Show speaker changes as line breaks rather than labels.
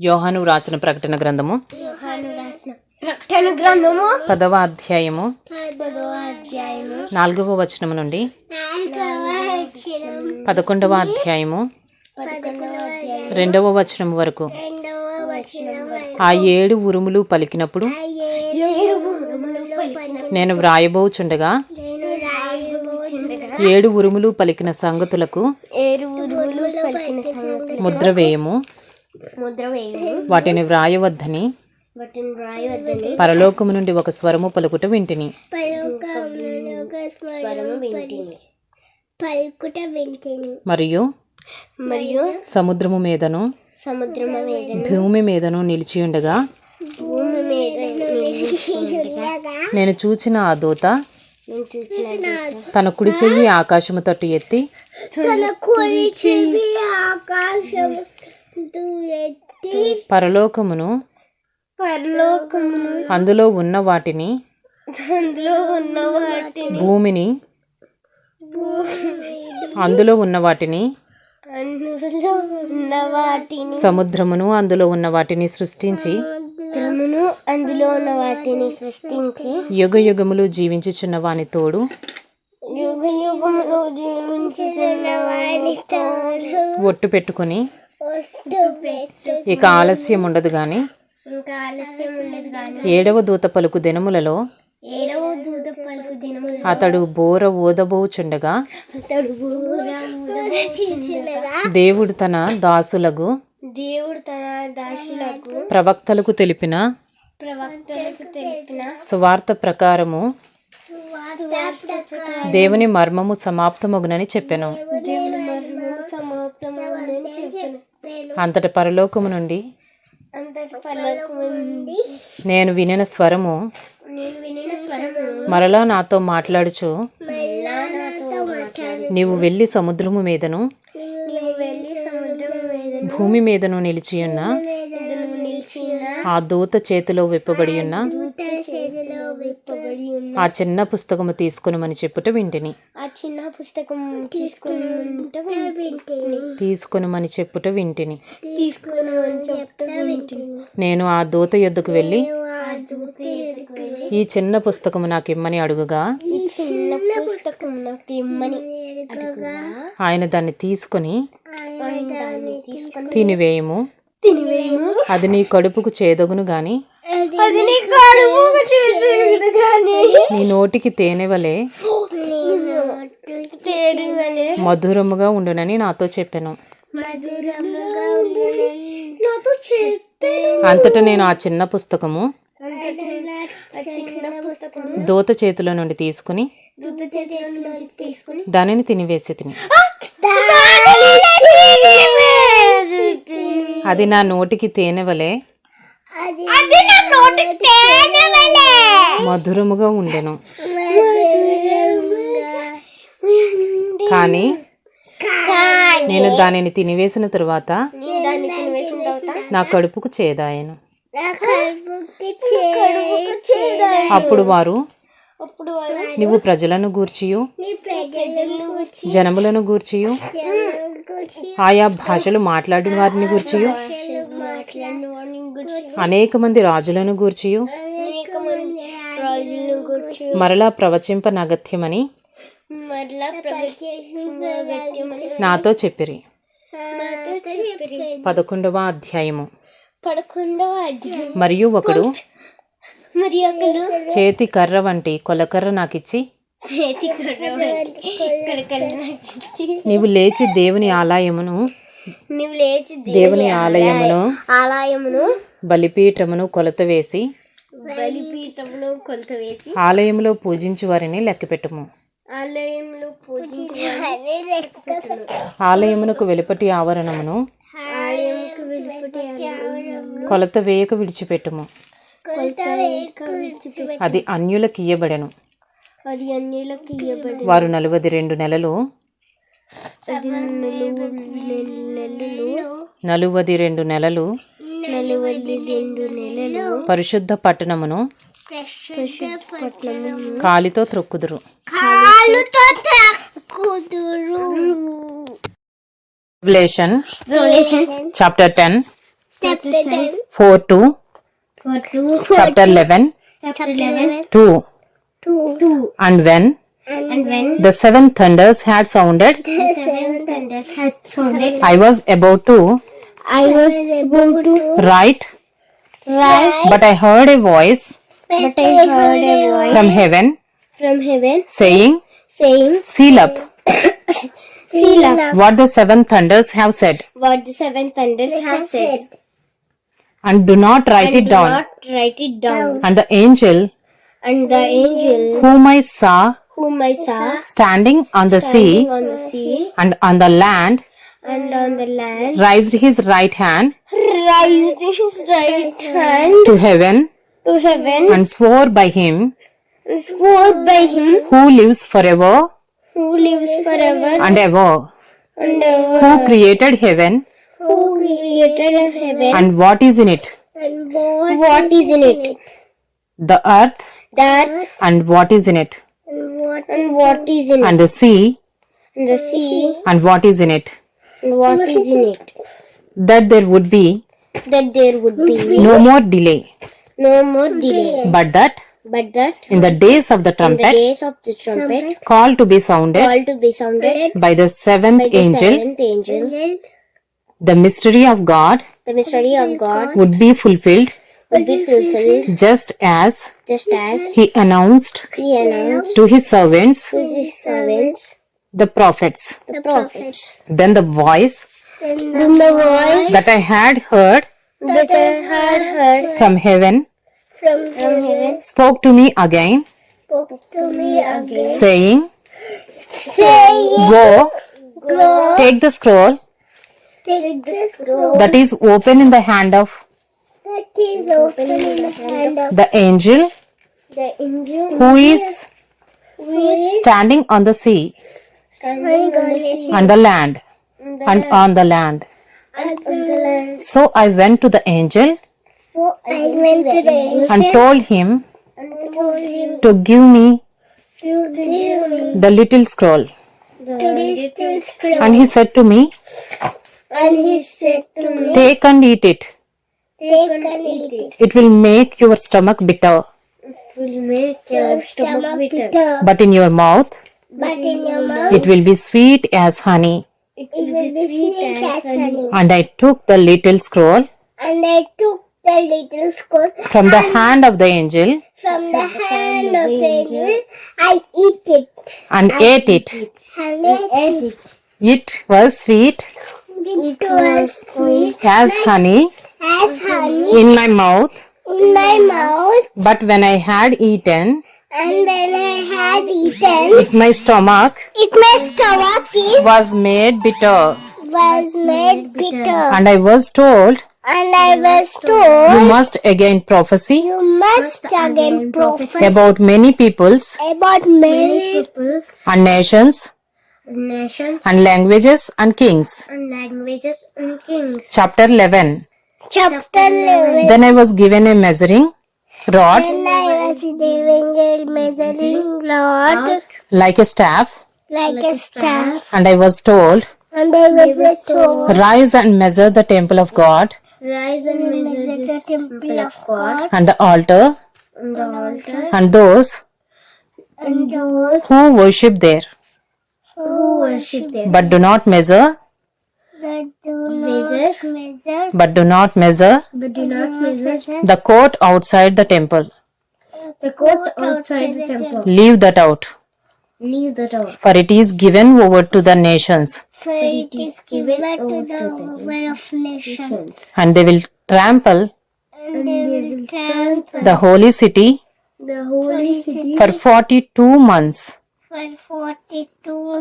యోహాను వ్రాసిన ప్రకటన గ్రంథము?
రాసిన ప్రకటన గ్రంథము?
పదవ అధ్యాయము. నాలుగవ వచనము నుండి పదకొండవ అధ్యాయము. రెండవ వచనము వరకు.
రెండవ వచనం వరకు.
ఆ ఏడు ఉరుములు పలికినప్పుడు నేను వ్రాయబోచుండగా ఏడు ఉరుములు పలికిన సంగతులకు ముద్ర వేయము. వాటిని వ్రాయవద్దని పరలోకము నుండి ఒక స్వరము పలుకుట వింటిని. మరియు
మరియు
సముద్రము మీదను
సముద్రము మీద
భూమి మీదను
భూమి మీద నిలిచిండగా
నేను చూచిన ఆ దూత తన కుడి చెయ్యి ఆకాశము తట్టు ఎత్తి పరలోకమును
పరలోకమును
అందులో ఉన్న వాటిని
అందులో ఉన్న వాటిని
భూమిని అందులో ఉన్న వాటిని
అందులో ఉన్న వాటిని
సముద్రమును అందులో ఉన్న వాటిని సృష్టించి
సముద్రమును అందులో ఉన్న వాటిని సృష్టించి
యుగ యుగములు జీవించుచున్న వాని తోడు
యుగ యుగములు జీవించుతున్న వాని తోడు
ఒట్టు పెట్టుకుని ఇక ఆలస్యం ఉండదు గాని
ఇంకా ఆలస్యం ఉండదు కానీ
ఏడవ దూత పలుకు దినములలో
ఏడవ దూత పలుకు దినములు
అతడు బోర
అతడు ఊరచిండగా
దేవుడు తన దాసులకు
దేవుడు తన దాసులకు
ప్రవక్తలకు తెలిపిన
ప్రవక్తలకు తెలిపిన
సువార్త ప్రకారము దేవుని మర్మము సమాప్తమగునని చెప్పెను.
దేవుని సమాప్తమని చెప్పాను.
అంతట పరలోకము నుండి నేను వినిన స్వరము మరలా నాతో మాట్లాడుచు. నీవు వెళ్ళి సముద్రము మీదను భూమి మీదను నిలిచియున్న ఆ దూత చేతిలో విప్పబడి ఉన్న
దూత చేతిలో విప్పబడి ఉన్న
ఆ చిన్న పుస్తకము తీసుకునమని చెప్పుట వింటిని.
ఆ చిన్న పుస్తకం వింటిని.
తీసుకునమని చెప్పుట వింటిని.
తీసుకుని చెప్తా వింటిని.
నేను ఆ దూత యొద్దకు వెళ్ళి ఈ చిన్న పుస్తకము నాకు ఇమ్మని అడుగుగా.
ఈ చిన్న పుస్తకం నాకు ఇమ్మని అడుగుగా.
ఆయన దాన్ని తీసుకొని తినివేయము. అది నీ కడుపుకు చేదగును గాని
నీ
నోటికి తేనెవలే మధురముగా ఉండునని నాతో చెప్పాను.
మధురముగా ఉండును నాతో చెప్పే
అంతటా నేను ఆ చిన్న పుస్తకము దూత చేతిలో నుండి తీసుకుని దానిని తినివేసి తిని. అది నా నోటికి తేనెవలే మధురముగా ఉండెను.
మధురముగా
కానీ
కానీ
నేను దానిని తినివేసిన తరువాత
నేను దాన్ని తినివేసిన తర్వాత
నా కడుపుకు చేదాయను.
నా కడుపుకి చేదాయి
అప్పుడు వారు
అప్పుడు వారు
నీవు ప్రజలను గూర్చియు జనములను గూర్చియు ఆయా భాషలు మాట్లాడిన వారిని గూర్చియు అనేక మంది రాజులను గూర్చియు మరలా ప్రవచింప నగత్యమని
మరలా ప్రవచించిన వ్యక్తిమని
నాతో చెప్పిరి. పదకొండవ అధ్యాయము. మరియు ఒకడు చేతి కర్ర వంటి కొలకర్ర
నాకు ఇచ్చి
నీవు లేచి దేవుని ఆలయమును
నువ్వు లేచి
దేవుని ఆలయమును
ఆలయమును
బలిపీఠమును కొలత వేసి
బలిపీఠమును కొలత వేసి
ఆలయములో పూజించు వారిని లెక్కపెట్టుము
ఆలయంలో పూజించి
ఆలయమునకు వెలుపటి ఆవరణమును కొలత వేయక విడిచిపెట్టుము. అది అన్యులకు ఇయ్యబడెను.
అది అన్యులకు ఇవ్వబడి
వారు నలువది రెండు నెలలు నలువది రెండు నెలలు పరిశుద్ధ పట్టణమును
పట్టణము
కాలితో త్రొక్కుదురు.
కాలుతో తాకుదురు
Revelation
Revelation
chapter 10
chapter 10,
4 to
for 2,
chapter 11,
chapter 11,
2.
2, 2.
And when?
And when?
the seven thunders had sounded,
the seven thunders had sounded,
I was about to
I was about to
write,
write,
but I heard a voice
but I heard a voice
from heaven
from heaven
saying,
saying,
Seal up
Seal up
what the seven thunders have said,
what the seven thunders have said.
And do not write it
Do
down.
not write it down.
And the angel
And the angel
whom I saw
whom I saw
standing on the
standing
sea
on the sea
and on the land
and on the land
raised his right hand
raised his right hand
to heaven
to heaven
and swore by him
and swore by him
who lives forever
who lives forever
and ever,
and ever,
who created heaven
who created heaven
and what is in it,
and what is in it,
the earth?
The earth.
And what is in it,
and what and what is in
and the sea?
And the sea.
And what is in it,
and what is in it,
that there would be
that there would be
no more delay,
no more delay,
but that
but that
in the days of the
in the
trumpet
days of the trumpet
call to be sounded
call to be sounded
by the seventh
by the
angel,
seventh angel,
the mystery of God
the mystery of God
would be fulfilled
would be fulfilled
just as
just as
he announced
he announced
to his servants,
to his servants,
the prophets.
the prophets.
Then the voice
Then the voice
that I had heard
that I had heard
from heaven
from heaven
spoke to me again,
spoke to me again,
saying,
saying,
Go,
Go,
take the scroll
take the scroll
that is open in the hand of
that is open in the hand of
the angel
the angel
who is
who is
standing on the sea
standing on the sea
and the land
and
on the land.
and on the land.
So I went to the angel
So I went to the angel
and told him
and told him
to give me
to give me
the little scroll.
the little scroll.
And he said to me,
And he said to me,
Take and eat it.
Take and eat it.
It will make your stomach bitter, It
will make your stomach bitter.
but in your mouth
But in your mouth,
it will be sweet as honey.
it will be sweet as honey.
And I took the little scroll
And I took the little scroll
from the hand of the angel
from the hand of the angel. I eat it.
and ate it.
And I ate it.
It was sweet
It was sweet
as honey.
As honey.
In my mouth,
in my mouth.
but when I had eaten
And when I had eaten,
it, my stomach
it my stomach is,
was made bitter.
was made bitter.
And I was told,
And I was told,
You must again prophesy
you must again prophesy
about many peoples
about many peoples,
and nations
nations,
and languages and kings.
and languages and kings.
Chapter 11
Chapter 11.
Then I was given a measuring rod.
When I was doing a measuring rod.
Like a staff,
like a staff,
and I was told,
and I was told,
Rise and measure the temple of God.
Rise and measure the temple of God.
And the altar.
And the altar.
And those
and those
who worship there,
who worship there.
but do not measure,
But do not measure,
but do not measure.
But do not measure.
the court outside the temple.
the court outside the temple.
Leave that out,
Leave that out.
for it is given over to the nations,
For it is given over to the over of nations,
and they will trample
and they will trample
the holy city
the holy city
for 42 months.
for forty-two months.
One forty-two.